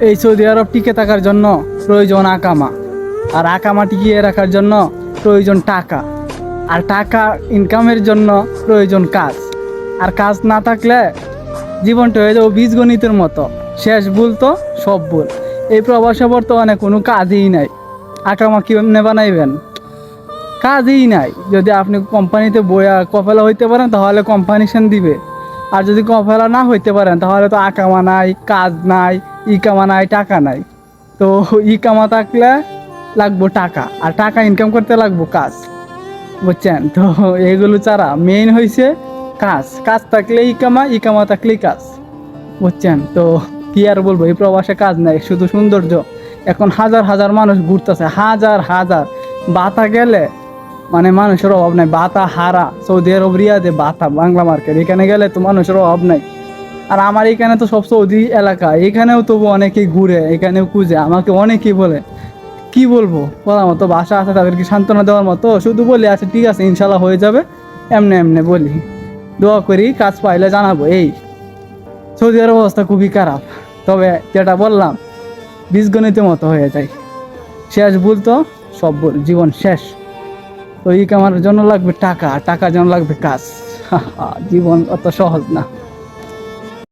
এই সৌদি আরব টিকে থাকার জন্য প্রয়োজন আকামা। আর আকামা টিকিয়ে রাখার জন্য প্রয়োজন টাকা। আর টাকা ইনকামের জন্য প্রয়োজন কাজ। আর কাজ না থাকলে জীবনটা হয়ে যাবে বীজগণিতের মতো। শেষ ভুল তো সব ভুল। এই প্রবাসে বর্তমানে কোনো কাজই নাই। আকামা কেমনে বানাইবেন? কাজই নাই। যদি আপনি কোম্পানিতে বইয়া কফেলা হইতে পারেন, তাহলে কোম্পানিশন দিবে। আর যদি কফেলা না হইতে পারেন, তাহলে তো আকামা নাই, কাজ নাই ইকামা নাই টাকা নাই। তো ই কামা থাকলে লাগবো টাকা, আর টাকা ইনকাম করতে লাগবো কাজ, বুঝছেন? তো এগুলো ছাড়া মেইন হয়েছে কাজ। কাজ থাকলে ই কামা ই কামা থাকলেই কাজ, বুঝছেন? তো কি আর বলব, এই প্রবাসে কাজ নাই, শুধু সৌন্দর্য। এখন হাজার হাজার মানুষ ঘুরতেছে, হাজার হাজার। বাতা গেলে মানে মানুষের অভাব নাই। বাতা হারা, সৌদি আরব, রিয়াদে বাতা, বাংলা মার্কেট এখানে গেলে তো মানুষের অভাব নাই। আর আমার এখানে তো সব সৌদি এলাকা। এখানেও তবু অনেকেই ঘুরে, এখানেও খুঁজে। আমাকে অনেকেই বলে, কি বলব? বলার মতো ভাষা আছে, তাদেরকে সান্ত্বনা দেওয়ার মতো। শুধু বলি আচ্ছা ঠিক আছে, ইনশাল্লাহ হয়ে যাবে। এমনি এমনি বলি। দোয়া করি, কাজ পাইলে জানাব। এই, সৌদি আরব অবস্থা খুবই খারাপ। তবে যেটা বললাম বীজগণিতের মতো হয়ে যায়। শেষ ভুল তো, সব ভুল, জীবন শেষ। তো এই কামার জন্য লাগবে টাকা টাকার জন্য লাগবে কাজ। জীবন অত সহজ না।